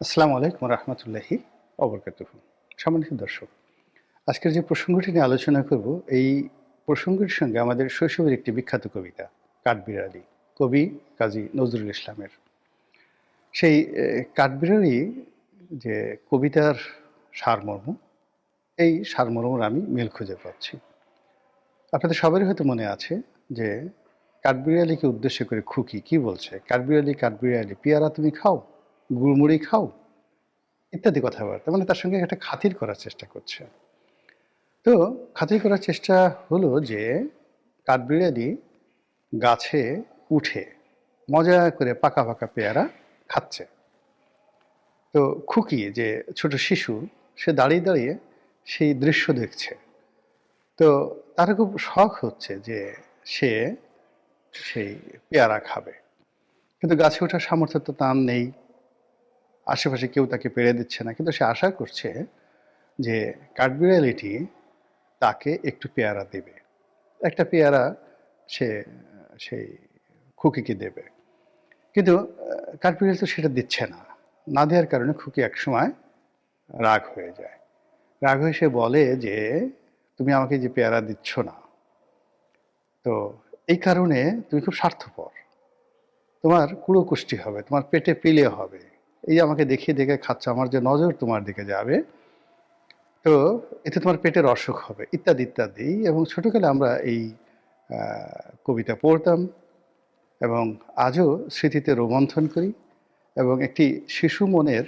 আসসালামু আলাইকুম রহমতুল্লাহি অবরকাত সম্মানিত দর্শক, আজকের যে প্রসঙ্গটি নিয়ে আলোচনা করব, এই প্রসঙ্গটির সঙ্গে আমাদের শৈশবের একটি বিখ্যাত কবিতা, কাঠবিড়ালি, কবি কাজী নজরুল ইসলামের। সেই কাঠবিড়ালি যে কবিতার সারমর্ম, এই সারমর্মর আমি মিল খুঁজে পাচ্ছি। আপনাদের সবারই হয়তো মনে আছে যে, কাঠবিড়ালিকে উদ্দেশ্য করে খুকি কি বলছে? কাঠবিড়ালি কাঠবিড়ালি, পেয়ারা তুমি খাও? গুড়মুড়ি খাও, ইত্যাদি কথাবার্তা। মানে তার সঙ্গে একটা খাতির করার চেষ্টা করছে। তো খাতির করার চেষ্টা হলো যে কাঠবিড়ালি গাছে উঠে মজা করে পাকা পাকা পেয়ারা খাচ্ছে। তো খুকি যে ছোট শিশু, সে দাঁড়িয়ে দাঁড়িয়ে সেই দৃশ্য দেখছে। তো তার খুব শখ হচ্ছে যে সে সেই পেয়ারা খাবে। কিন্তু গাছে ওঠার সামর্থ্য তো তার নেই। আশেপাশে কেউ তাকে পেরে দিচ্ছে না। কিন্তু সে আশা করছে যে কাঠবিড়ালিটি তাকে একটু পেয়ারা দেবে। একটা পেয়ারা সে সেই খুকিকে দেবে। কিন্তু কাঠবিড়ালি তো সেটা দিচ্ছে না। না দেওয়ার কারণে খুকি একসময় রাগ হয়ে যায়। রাগ হয়ে সে বলে যে, তুমি আমাকে যে পেয়ারা দিচ্ছ না, তো এই কারণে তুমি খুব স্বার্থপর। তোমার কুড়ো কুষ্টি হবে, তোমার পেটে পিলে হবে এই আমাকে দেখিয়ে দেখে খাচ্ছ, আমার যে নজর তোমার দিকে যাবে। তো এতে তোমার পেটের অসুখ হবে, ইত্যাদি ইত্যাদি। এবং ছোটকালে আমরা এই কবিতা পড়তাম এবং আজও স্মৃতিতে রোমন্থন করি এবং একটি শিশু মনের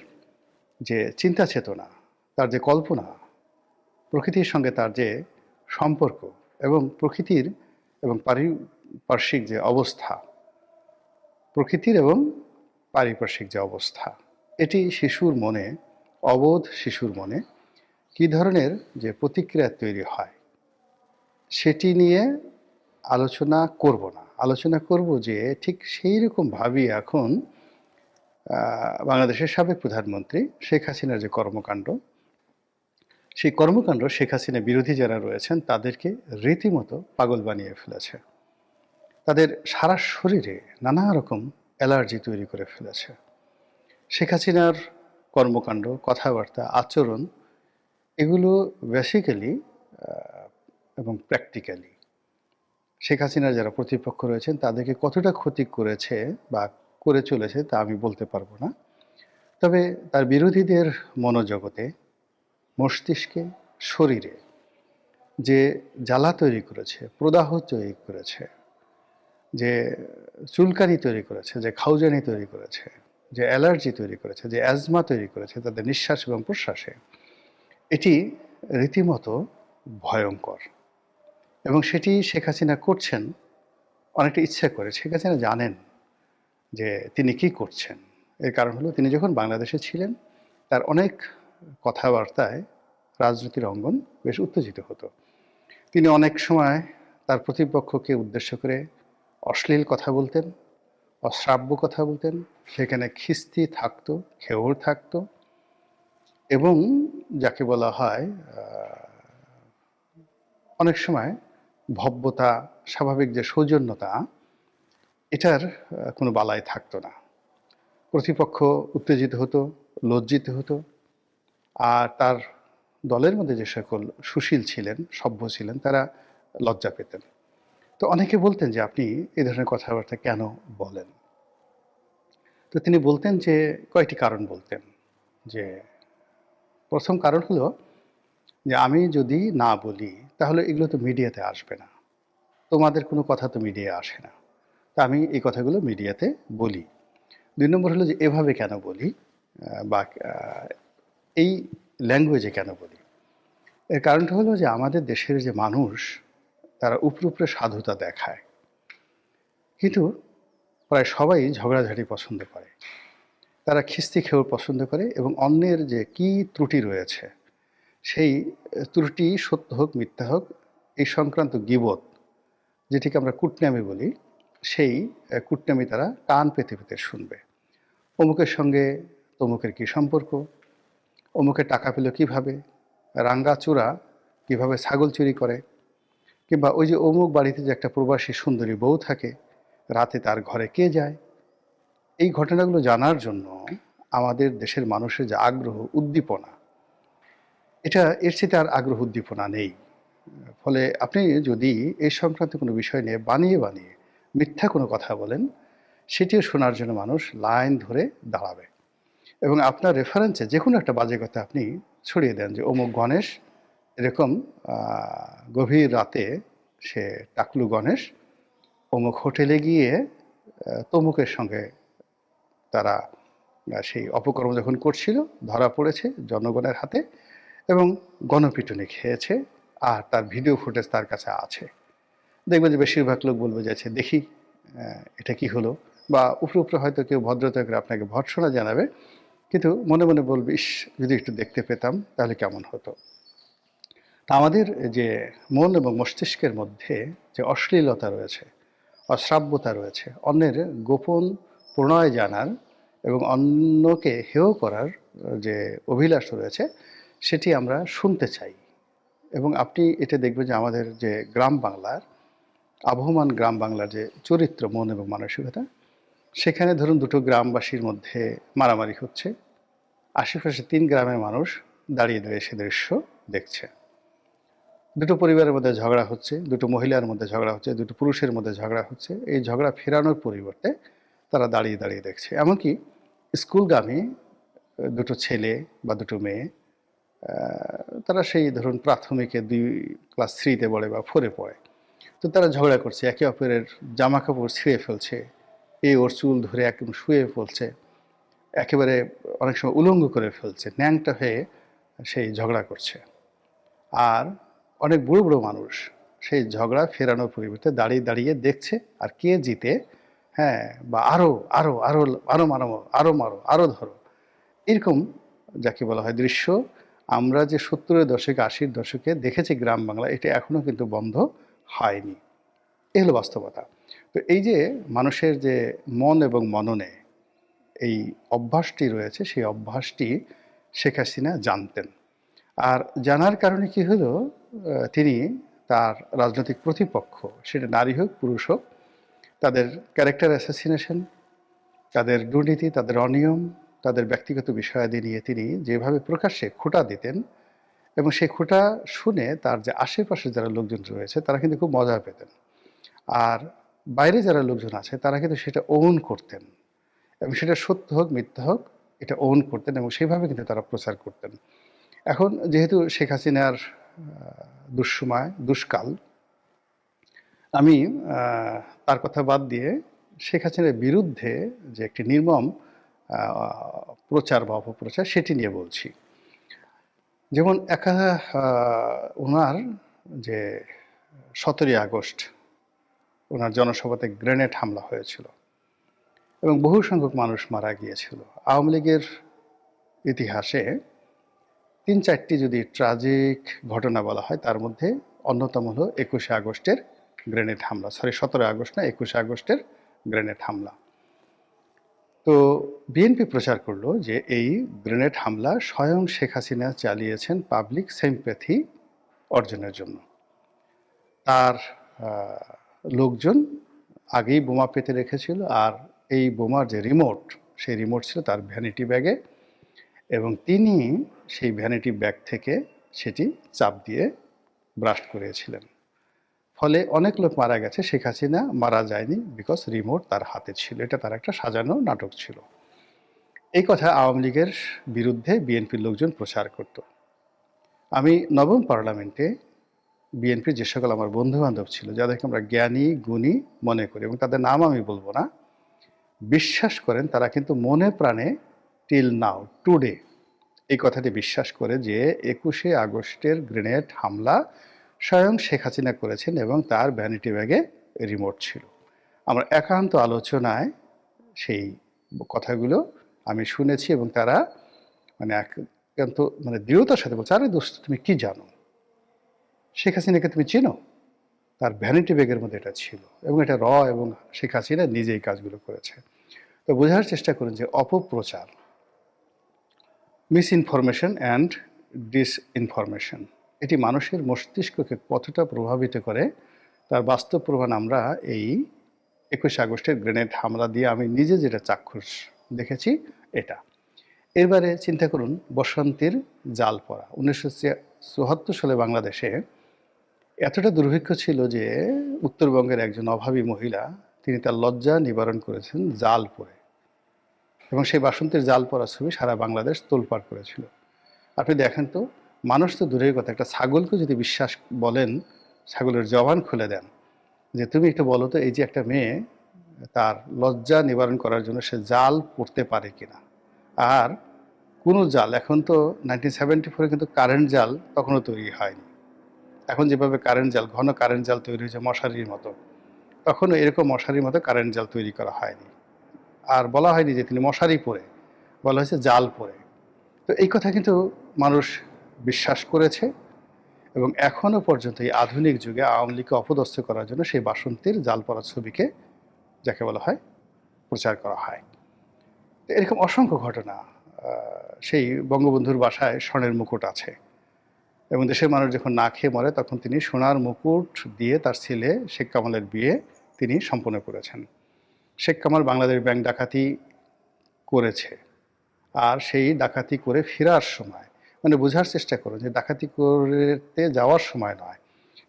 যে চিন্তা চেতনা, তার যে কল্পনা, প্রকৃতির সঙ্গে তার যে সম্পর্ক এবং প্রকৃতির এবং পারিপার্শ্বিক যে অবস্থা, প্রকৃতির এবং পারিপার্শ্বিক যে অবস্থা। এটি শিশুর মনে, অবোধ শিশুর মনে কী ধরনের যে প্রতিক্রিয়া তৈরি হয়, সেটি নিয়ে আলোচনা করব না। আলোচনা করব যে ঠিক সেই রকম ভাবি এখন বাংলাদেশের সাবেক প্রধানমন্ত্রী শেখ হাসিনার যে কর্মকাণ্ড, সেই কর্মকাণ্ড শেখ হাসিনা বিরোধী যারা রয়েছেন, তাদেরকে রীতিমতো পাগল বানিয়ে ফেলেছে। তাদের সারা শরীরে নানা রকম অ্যালার্জি তৈরি করে ফেলেছে। শেখ হাসিনার কর্মকাণ্ড, কথাবার্তা, আচরণ, এগুলো বেসিক্যালি এবং প্র্যাকটিক্যালি শেখ হাসিনার যারা প্রতিপক্ষ রয়েছেন, তাদেরকে কতটা ক্ষতি করেছে বা করে চলেছে তা আমি বলতে পারব না। তবে তার বিরোধীদের মনোজগতে, মস্তিষ্কে, শরীরে যে জ্বালা তৈরি করেছে, প্রদাহ তৈরি করেছে, যে চুলকানি তৈরি করেছে, যে খাউজানি তৈরি করেছে যে অ্যালার্জি তৈরি করেছে, যে অ্যাজমা তৈরি করেছে, তাদের নিঃশ্বাস এবং প্রশ্বাসে, এটি রীতিমতো ভয়ঙ্কর। এবং সেটি শেখ হাসিনা করছেন, অনেকটা ইচ্ছে করে, শেখ হাসিনা জানেন যে তিনি কি করছেন। এর কারণ হলো, তিনি যখন বাংলাদেশে ছিলেন, তার অনেক কথাবার্তায় রাজনীতির অঙ্গন বেশ উত্তেজিত হতো। তিনি অনেক সময় তার প্রতিপক্ষকে উদ্দেশ্য করে অশ্লীল কথা বলতেন অশ্রাব্য কথা বলতেন, সেখানে খিস্তি থাকতো, খেউর থাকতো এবং যাকে বলা হয় অনেক সময় ভব্যতা, স্বাভাবিক যে সৌজন্যতা, এটার কোনো বালাই থাকতো না। প্রতিপক্ষ উত্তেজিত হতো, লজ্জিত হতো আর তার দলের মধ্যে যে সকল সুশীল ছিলেন, সভ্য ছিলেন, তারা লজ্জা পেতেন। তো অনেকে বলতেন যে, আপনি এই ধরনের কথাবার্তা কেন বলেন? তো তিনি বলতেন যে, কয়েকটি কারণ বলতেন। যে, প্রথম কারণ হলো যে, আমি যদি না বলি, তাহলে এগুলো তো মিডিয়াতে আসবে না। তোমাদের কোনো কথা তো মিডিয়া আসে না। তা আমি এই কথাগুলো মিডিয়াতে বলি। দুই নম্বর হলো যে, এভাবে কেন বলি? বা এই ল্যাঙ্গুয়েজে কেন বলি? এর কারণটা হলো যে, আমাদের দেশের যে মানুষ, তারা উপরে উপরে সাধুতা দেখায়। কিন্তু প্রায় সবাই ঝগড়াঝাটি পছন্দ করে। তারা খিস্তি খেয়েও পছন্দ করে এবং অন্যের যে কি ত্রুটি রয়েছে, সেই ত্রুটি সত্য হোক, মিথ্যা হোক, এই সংক্রান্ত গিবত, যেটিকে আমরা কুটনামি বলি, সেই কুটনামি তারা কান পেতে পেতে শুনবে। অমুকের সঙ্গে তমুকের কি সম্পর্ক? অমুকে টাকা পেল কীভাবে? রাঙ্গা চূড়া কীভাবে ছাগল চুরি করে? কিংবা ওই যে অমুক বাড়িতে যে একটা প্রবাসী সুন্দরী বউ থাকে রাতে তার ঘরে কে যায়? এই ঘটনাগুলো জানার জন্য আমাদের দেশের মানুষের যে আগ্রহ, উদ্দীপনা, এটা এর চেয়ে আর আগ্রহ, উদ্দীপনা নেই। ফলে আপনি যদি এই সংক্রান্ত কোনো বিষয় নিয়ে বানিয়ে বানিয়ে মিথ্যা কোনো কথা বলেন, সেটিও শোনার জন্য মানুষ লাইন ধরে দাঁড়াবে। এবং আপনার রেফারেন্সে যে কোনো একটা বাজে কথা আপনি ছড়িয়ে দেন যে অমুক গণেশ, এরকম গভীর রাতে সে টাকলু গণেশ অমুক হোটেলে গিয়ে তমুকের সঙ্গে তারা সেই অপকর্ম যখন করছিল, ধরা পড়েছে জনগণের হাতে এবং গণপিটুনি খেয়েছে আর তার ভিডিও ফুটেজ তার কাছে আছে। দেখবেন যে বেশিরভাগ লোক বলবে যে আচ্ছা দেখি এটা কি হলো? বা উপরে উপরে হয়তো কেউ ভদ্রতা করে আপনাকে ভর্সনা জানাবে, কিন্তু মনে মনে বলবে, ইস, যদি একটু দেখতে পেতাম, তাহলে কেমন হতো? আমাদের যে মন এবং মস্তিষ্কের মধ্যে যে অশ্লীলতা রয়েছে অশ্রাব্যতা রয়েছে। অন্যের গোপন প্রণয় জানার এবং অন্যকে হেয় করার যে অভিলাষ রয়েছে, সেটি আমরা শুনতে চাই। এবং আপনি এটা দেখবেন যে আমাদের যে গ্রাম বাংলার, আবহমান গ্রাম বাংলার যে চরিত্র, মন এবং মানসিকতা, সেখানে ধরুন দুটো গ্রামবাসীর মধ্যে মারামারি হচ্ছে। আশেপাশে তিন গ্রামের মানুষ দাঁড়িয়ে দাঁড়িয়ে সে দৃশ্য দেখছে। দুটো পরিবারের মধ্যে ঝগড়া হচ্ছে, দুটো মহিলার মধ্যে ঝগড়া হচ্ছে, দুটো পুরুষের মধ্যে ঝগড়া হচ্ছে। এই ঝগড়া ফেরানোর পরিবর্তে তারা দাঁড়িয়ে দাঁড়িয়ে দেখছে। এমনকি স্কুলগামী দুটো ছেলে বা দুটো মেয়ে তারা সেই ধরুন প্রাথমিকে দুই ক্লাস থ্রিতে পড়ে বা ফোরে পড়ে। তো তারা ঝগড়া করছে, একে অপরের জামা কাপড় ছিঁড়ে ফেলছে, এই ওর চুল ধরে একদম শুয়ে ফেলছে একেবারে অনেক সময় উলঙ্গ করে ফেলছে, ন্যাংটা হয়ে সেই ঝগড়া করছে। আর অনেক বুড়ো বুড়ো মানুষ সেই ঝগড়া ফেরানোর পরিবর্তে দাঁড়িয়ে দাঁড়িয়ে দেখছে আর কে জিতে হ্যাঁ বা আরও আরও আরও আরও মারো আরও মারো, আরও ধরো। এরকম যাকে বলা হয় দৃশ্য। আমরা যে সত্তরের দশকে, আশির দশকে দেখেছি গ্রাম বাংলা, এটা এখনও কিন্তু বন্ধ হয়নি। এ হলো বাস্তবতা। তো এই যে মানুষের যে মন এবং মননে এই অভ্যাসটি রয়েছে, সেই অভ্যাসটি শেখ হাসিনা জানতেন। আর জানার কারণে কি হলো? তিনি তার রাজনৈতিক প্রতিপক্ষ, সেটা নারী হোক, পুরুষ হোক, তাদের ক্যারেক্টার অ্যাসাসিনেশন তাদের দুর্নীতি, তাদের অনিয়ম, তাদের ব্যক্তিগত বিষয়াদি নিয়ে তিনি যেভাবে প্রকাশ্যে খোঁটা দিতেন এবং সেই খোঁটা শুনে তার যে আশেপাশে যারা লোকজন রয়েছে, তারা কিন্তু খুব মজা পেতেন। আর বাইরে যারা লোকজন আছে, তারা কিন্তু সেটা ওন করতেন এবং সেটা সত্য হোক, মিথ্যা হোক, এটা ওন করতেন এবং সেইভাবে কিন্তু তারা প্রচার করতেন। এখন যেহেতু শেখ হাসিনার দুঃসময়, দুষ্কাল, আমি তার কথা বাদ দিয়ে শেখ হাসিনার বিরুদ্ধে যে একটি নির্মম প্রচার বা অপপ্রচার সেটি নিয়ে বলছি। যেমন একা ওনার যে সতেরোই আগস্ট ওনার জনসভাতে গ্রেনেড হামলা হয়েছিল এবং বহু সংখ্যক মানুষ মারা গিয়েছিল। আওয়ামী লীগের ইতিহাসে তিন চারটি যদি ট্রাজিক ঘটনা বলা হয়, তার মধ্যে অন্যতম হলো একুশে আগস্টের গ্রেনেড হামলা। সরি সতেরো আগস্ট না, একুশে আগস্টের গ্রেনেড হামলা। তো বিএনপি প্রচার করল যে এই গ্রেনেড হামলা স্বয়ং শেখ হাসিনা চালিয়েছেন পাবলিক সেম্প্যাথি অর্জনের জন্য। তার লোকজন আগেই বোমা পেতে রেখেছিল আর এই বোমার যে রিমোট সেই রিমোট ছিল তার ভ্যানিটি ব্যাগে এবং তিনি সেই ভ্যানিটি ব্যাগ থেকে সেটি চাপ দিয়ে ব্রাস্ট করিয়েছিলেন ফলে অনেক লোক মারা গেছে, শেখ হাসিনা মারা যায়নি বিকজ রিমোট তার হাতে ছিল। এটা তার একটা সাজানো নাটক ছিল। এই কথা আওয়ামী লীগের বিরুদ্ধে বিএনপির লোকজন প্রচার করত। আমি নবম পার্লামেন্টে বিএনপির যে সকল আমার বন্ধু বান্ধব ছিল, যাদেরকে আমরা জ্ঞানী, গুণী মনে করি এবং তাদের নাম আমি বলব না, বিশ্বাস করেন তারা কিন্তু মনে প্রাণে টিল নাও টুডে এই কথাটি বিশ্বাস করে যে একুশে আগস্টের গ্রেনেড হামলা স্বয়ং শেখ হাসিনা করেছেন এবং তার ভ্যানিটি ব্যাগে রিমোট ছিল। আমার একান্ত আলোচনায় সেই কথাগুলো আমি শুনেছি এবং তারা মানে একান্ত মানে দৃঢ়তার সাথে বলছে, আরে দোস্ত, তুমি কি জানো? শেখ হাসিনাকে তুমি চেনো? তার ভ্যানিটি ব্যাগের মধ্যে এটা ছিল এবং এটা র এবং শেখ হাসিনা নিজেই কাজগুলো করেছে। তো বোঝার চেষ্টা করুন যে অপপ্রচার মিস ইনফরমেশন অ্যান্ড ডিসইনফরমেশন এটি মানুষের মস্তিষ্ককে কতটা প্রভাবিত করে, তার বাস্তব প্রমাণ আমরা এই একুশে আগস্টের গ্রেনেড হামলা দিয়ে আমি নিজে যেটা চাক্ষুষ দেখেছি, এটা। এবারে চিন্তা করুন, বসন্তের জাল পড়া। উনিশশো চুয়াত্তর সালে বাংলাদেশে এতটা দুর্ভিক্ষ ছিল যে উত্তরবঙ্গের একজন অভাবী মহিলা, তিনি তার লজ্জা নিবারণ করেছেন, জাল পরে এবং সেই বাসন্তের জাল পরা ছবি সারা বাংলাদেশ তোলপাড় করেছিল। আপনি দেখেন তো, মানুষ তো দূরের কথা, একটা ছাগলকে যদি বিশ্বাস বলেন, ছাগলের জবান খুলে দেন, যে তুমি একটু বলো তো, এই যে একটা মেয়ে, তার লজ্জা নিবারণ করার জন্য সে জাল পড়তে পারে কিনা? আর কোনো জাল, এখন তো নাইনটিন সেভেন্টি ফোরে কিন্তু কারেন্ট জাল তখনও তৈরি হয়নি। এখন যেভাবে কারেন্ট জাল, ঘন কারেন্ট জাল তৈরি হয়েছে মশারির মতো, তখনও এরকম মশারির মতো কারেন্ট জাল তৈরি করা হয়নি। আর বলা হয়নি যে তিনি মশারি পরে, বলা হয়েছে জাল পরে। তো এই কথা কিন্তু মানুষ বিশ্বাস করেছে এবং এখনও পর্যন্ত এই আধুনিক যুগে আওয়ামী লীগকে অপদস্থ করার জন্য সেই বাসন্তীর জাল পরা ছবিকে যাকে বলা হয় প্রচার করা হয়। এরকম অসংখ্য ঘটনা সেই বঙ্গবন্ধুর বাসায় স্বর্ণের মুকুট আছে। এবং দেশের মানুষ যখন না খেয়ে মরে, তখন তিনি সোনার মুকুট দিয়ে তার ছেলে শেখ কামালের বিয়ে তিনি সম্পন্ন করেছেন। শেখ কামাল বাংলাদেশ ব্যাংক ডাকাতি করেছে। আর সেই ডাকাতি করে ফেরার সময় মানে বোঝার চেষ্টা করুন যে ডাকাতি করতে যাওয়ার সময় নয়,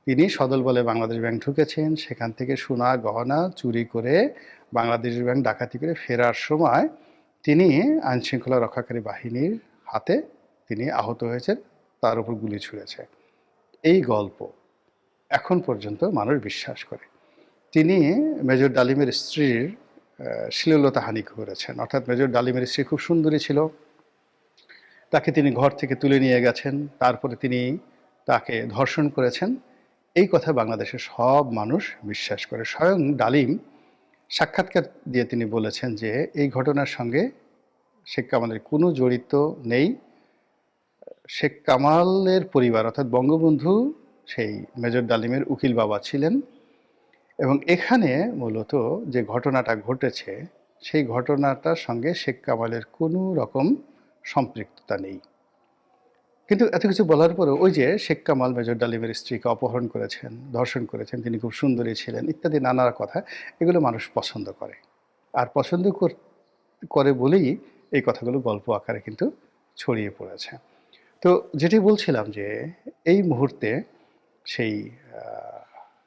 তিনি সদল বলে বাংলাদেশ ব্যাংক ঢুকেছেন। সেখান থেকে সোনা গহনা চুরি করে বাংলাদেশ ব্যাংক ডাকাতি করে ফেরার সময় তিনি আইনশৃঙ্খলা রক্ষাকারী বাহিনীর হাতে তিনি আহত হয়েছেন, তার উপর গুলি ছুঁড়েছে। এই গল্প এখন পর্যন্ত মানুষ বিশ্বাস করে। তিনি মেজর ডালিমের স্ত্রীর শ্লীলতা হানি করেছেন। অর্থাৎ মেজর ডালিমের স্ত্রী খুব সুন্দরী ছিল। তাকে তিনি ঘর থেকে তুলে নিয়ে গেছেন। তারপরে তিনি তাকে ধর্ষণ করেছেন। এই কথা বাংলাদেশের সব মানুষ বিশ্বাস করে। স্বয়ং ডালিম সাক্ষাৎকার দিয়ে তিনি বলেছেন যে, এই ঘটনার সঙ্গে শেখ কামালের কোনো জড়িত নেই। শেখ কামালের পরিবার, অর্থাৎ বঙ্গবন্ধু, সেই মেজর ডালিমের উকিল বাবা ছিলেন। এবং এখানে মূলত যে ঘটনাটা ঘটেছে, সেই ঘটনাটার সঙ্গে শেখ কামালের কোনো রকম সম্পৃক্ততা নেই। কিন্তু এত কিছু বলার পরেও ওই যে শেখ কামাল, মেজর ডালিমের স্ত্রীকে অপহরণ করেছেন, ধর্ষণ করেছেন, তিনি খুব সুন্দরী ছিলেন, ইত্যাদি নানা কথা, এগুলো মানুষ পছন্দ করে। আর পছন্দ কর- বলেই এই কথাগুলো গল্প আকারে কিন্তু ছড়িয়ে পড়েছে। তো যেটি বলছিলাম যে, এই মুহূর্তে সেই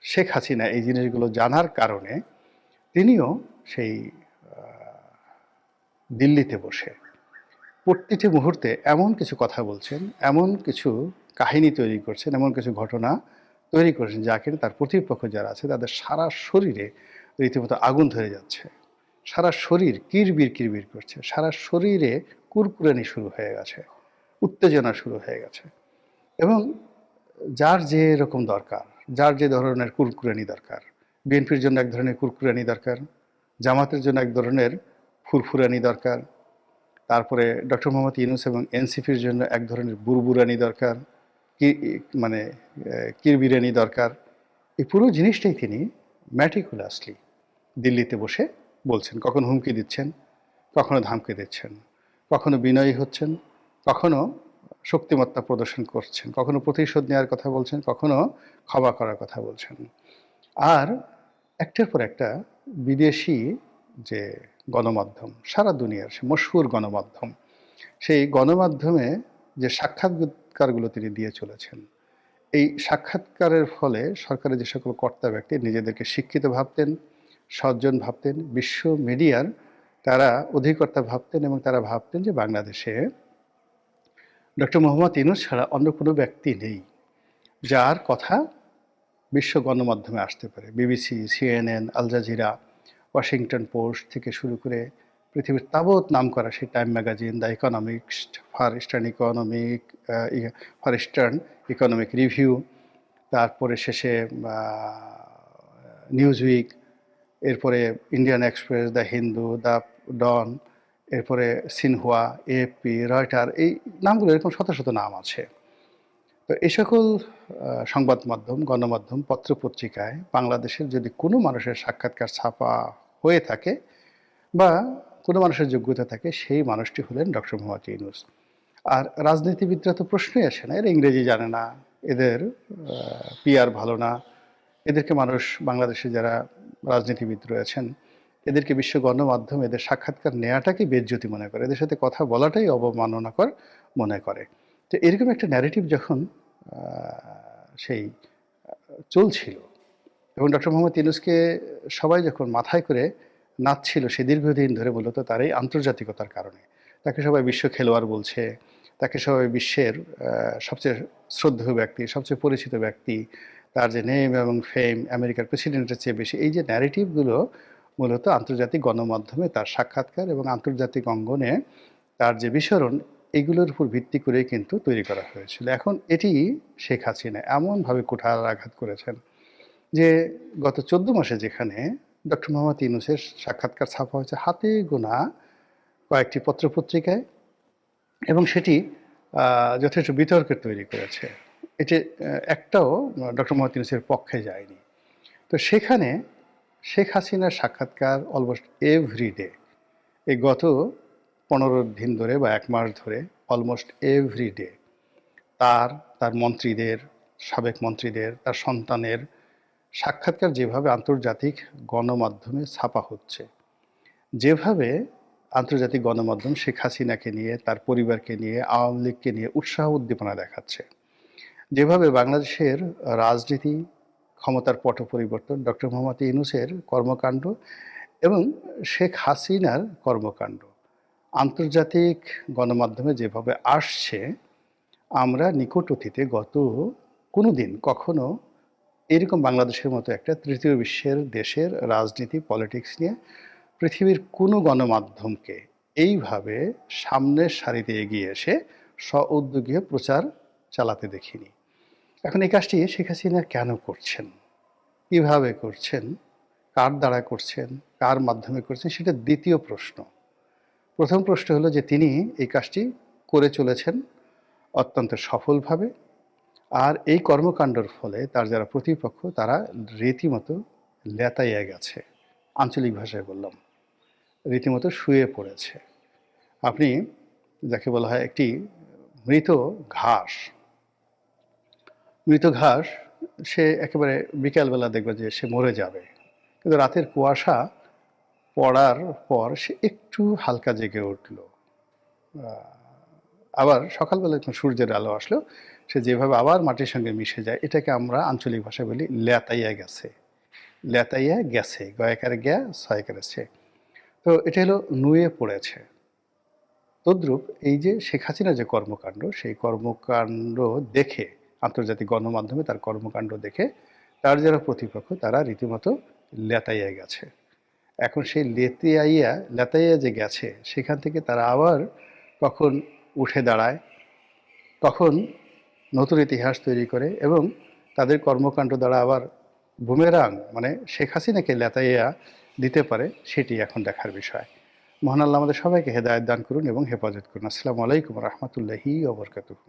শেখ হাসিনা এই জিনিসগুলো জানার কারণে তিনিও সেই দিল্লিতে বসে। প্রতিটি মুহূর্তে এমন কিছু কথা বলছেন, এমন কিছু কাহিনী তৈরি করছেন, এমন কিছু ঘটনা তৈরি করছেন যা কিনা তার প্রতিপক্ষ যারা আছে তাদের সারা শরীরে রীতিমতো আগুন ধরে যাচ্ছে। সারা শরীর কিরবির কিরবির করছে। সারা শরীরে কুরকুরানি শুরু হয়ে গেছে, উত্তেজনা শুরু হয়ে গেছে। এবং যার যে রকম দরকার যার যে ধরনের কুরকুরানি দরকার। বিএনপির জন্য এক ধরনের কুরকুরানি দরকার, জামাতের জন্য এক ধরনের ফুরফুরানি দরকার, তারপরে ডক্টর মোহাম্মদ ইউনুস এবং এনসিপির জন্য এক ধরনের বুরবুরানি দরকার, কি মানে কিরবিরানি দরকার। এই পুরো জিনিসটাই তিনি ম্যাটিকুলাসলি দিল্লিতে বসে বলছেন, কখনো হুমকি দিচ্ছেন, কখনো ধামকি দিচ্ছেন, কখনো বিনয়ী হচ্ছেন, কখনো শক্তিমত্তা প্রদর্শন করছেন। কখনো প্রতিশোধ নেওয়ার কথা বলছেন, কখনো ক্ষমা করার কথা বলছেন। আর একটার পর একটা বিদেশি যে গণমাধ্যম, সারা দুনিয়ার সে মশহুর গণমাধ্যম, সেই গণমাধ্যমে যে সাক্ষাৎকারগুলো তিনি দিয়ে চলেছেন, এই সাক্ষাৎকারের ফলে সরকারের যে সকল কর্তা ব্যক্তি নিজেদেরকে শিক্ষিত ভাবতেন, সজ্জন ভাবতেন, বিশ্ব মিডিয়ার তারা অধিকর্তা ভাবতেন এবং তারা ভাবতেন যে বাংলাদেশে ডক্টর মোহাম্মদ ইনুস ছাড়া অন্য কোনো ব্যক্তি নেই, যার কথা বিশ্ব গণমাধ্যমে আসতে পারে। BBC, CNN, Al Jazeera, Washington Post থেকে শুরু করে পৃথিবীর তাবৎ নাম করা সেই Time magazine, the economics, far eastern economic far eastern economic review, তারপরে শেষে নিউজ উইক এরপরে Indian Express, the Hindu, the Dawn এরপরে সিনহুয়া এএফপি রয়টার, এই নামগুলো এরকম শত শত নাম আছে। তো এই সকল সংবাদ মাধ্যম, গণমাধ্যম, পত্রপত্রিকায় বাংলাদেশের যদি কোনো মানুষের সাক্ষাৎকার ছাপা হয়ে থাকে বা কোনো মানুষের যোগ্যতা থাকে, সেই মানুষটি হলেন ডক্টর মোহাম্মদ ইউনুস। আর রাজনীতিবিদরা তো প্রশ্নই আসে না, এরা ইংরেজি জানে না, এদের পিয়ার ভালো না। এদেরকে মানুষ, বাংলাদেশে যারা রাজনীতিবিদ রয়েছেন এদেরকে বিশ্ব গণমাধ্যম, এদের সাক্ষাৎকার নেওয়াটাকে বেজ্যোতি মনে করে। এদের সাথে কথা বলাটাই অবমাননাকর মনে করে। তো এরকম একটা ন্যারেটিভ যখন সেই, চলছিল এবং ডক্টর মোহাম্মদ ইউনুসকে সবাই যখন মাথায় করে নাচছিল, সে দীর্ঘদিন ধরে মূলত তার এই আন্তর্জাতিকতার কারণে। তাকে সবাই বিশ্ব খেলোয়াড় বলছে, তাকে সবাই বিশ্বের সবচেয়ে শ্রদ্ধেয় ব্যক্তি, সবচেয়ে পরিচিত ব্যক্তি, তার যে নেম এবং ফেম আমেরিকার প্রেসিডেন্টের চেয়ে বেশি। এই যে ন্যারেটিভগুলো মূলত আন্তর্জাতিক গণমাধ্যমে তার সাক্ষাৎকার এবং আন্তর্জাতিক অঙ্গনে তার যে বিসরণ এগুলোর উপর ভিত্তি করেই কিন্তু তৈরি করা হয়েছিল। এখন এটি শেখ হাসিনা এমনভাবে কুঠার আঘাত করেছেন যে গত চোদ্দ মাসে যেখানে ডক্টর মোহাম্মদ ইউনুসের সাক্ষাৎকার ছাপা হয়েছে, হাতে গোনা কয়েকটি পত্রপত্রিকায় এবং সেটি যথেষ্ট বিতর্কের তৈরি করেছে। এটি একটাও ডক্টর মোহাম্মদ ইউনুসের পক্ষে যায়নি। তো সেখানে শেখ হাসিনার সাক্ষাৎকার অলমোস্ট এভরিডে এই গত পনেরো দিন ধরে বা এক মাস ধরে অলমোস্ট এভরিডে তার তার মন্ত্রীদের, সাবেক মন্ত্রীদের, তার সন্তানের সাক্ষাৎকার যেভাবে আন্তর্জাতিক গণমাধ্যমে ছাপা হচ্ছে, যেভাবে আন্তর্জাতিক গণমাধ্যম শেখ হাসিনাকে নিয়ে, তার পরিবারকে নিয়ে, আওয়ামী লীগকে নিয়ে উৎসাহ উদ্দীপনা দেখাচ্ছে, যেভাবে বাংলাদেশের রাজনীতি ক্ষমতার পট পরিবর্তন, ডক্টর মোহাম্মদ ইউনুসের কর্মকাণ্ড এবং শেখ হাসিনার কর্মকাণ্ড। আন্তর্জাতিক গণমাধ্যমে যেভাবে আসছে, আমরা নিকট অতীতে গত কোনো দিন কখনো এরকম বাংলাদেশের মতো একটা তৃতীয় বিশ্বের দেশের রাজনীতি, পলিটিক্স নিয়ে পৃথিবীর কোনো গণমাধ্যমকে এইভাবে সামনের সারিতে এগিয়ে এসে স্ব উদ্যোগে প্রচার চালাতে দেখিনি। এখন এই কাজটি শেখ হাসিনা কেন করছেন? কীভাবে করছেন? কার দ্বারা করছেন? কার মাধ্যমে করছেন? সেটা দ্বিতীয় প্রশ্ন। প্রথম প্রশ্ন হলো যে তিনি এই কাজটি করে চলেছেন অত্যন্ত সফলভাবে আর এই কর্মকাণ্ডের ফলে তার যারা প্রতিপক্ষ, তারা রীতিমতো লেতাইয়া গেছে। আঞ্চলিক ভাষায় বললাম, রীতিমতো শুয়ে পড়েছে। আপনি, যাকে বলা হয় একটি মৃত ঘাস মৃত ঘাস, সে একেবারে বিকালবেলা দেখবে যে সে মরে যাবে। কিন্তু রাতের কুয়াশা পড়ার পর সে একটু হালকা জেগে উঠল। আবার সকালবেলা যখন সূর্যের আলো আসলো, সে যেভাবে আবার মাটির সঙ্গে মিশে যায়, এটাকে আমরা আঞ্চলিক ভাষায় বলি ল্যাতাইয়া গেছে। ল্যাতাইয়া গেছে, গয়াকারে গ্যা, ছয়কারে সে। তো এটা হলো নুয়ে পড়েছে। তদ্রূপ এই যে শেখ হাসিনা যে কর্মকাণ্ড, সেই কর্মকাণ্ড দেখে আন্তর্জাতিক গণমাধ্যমে তার কর্মকাণ্ড দেখে তার যারা প্রতিপক্ষ, তারা রীতিমতো লেতাইয়া গেছে। এখন সেই লেতিয়াইয়া লেতাইয়া যে গেছে, সেখান থেকে তারা আবার কখন উঠে দাঁড়ায়, কখন নতুন ইতিহাস তৈরি করে এবং তাদের কর্মকাণ্ড দ্বারা আবার বুমেরাং মানে শেখ হাসিনাকে লেতাইয়া দিতে পারে, সেটি এখন দেখার বিষয়। মহান আল্লাহ আমাদের সবাইকে হেদায়ত দান করুন এবং হেফাজত করুন। আসসালামু আলাইকুম রহমতুল্লাহি ওবরকাতুহ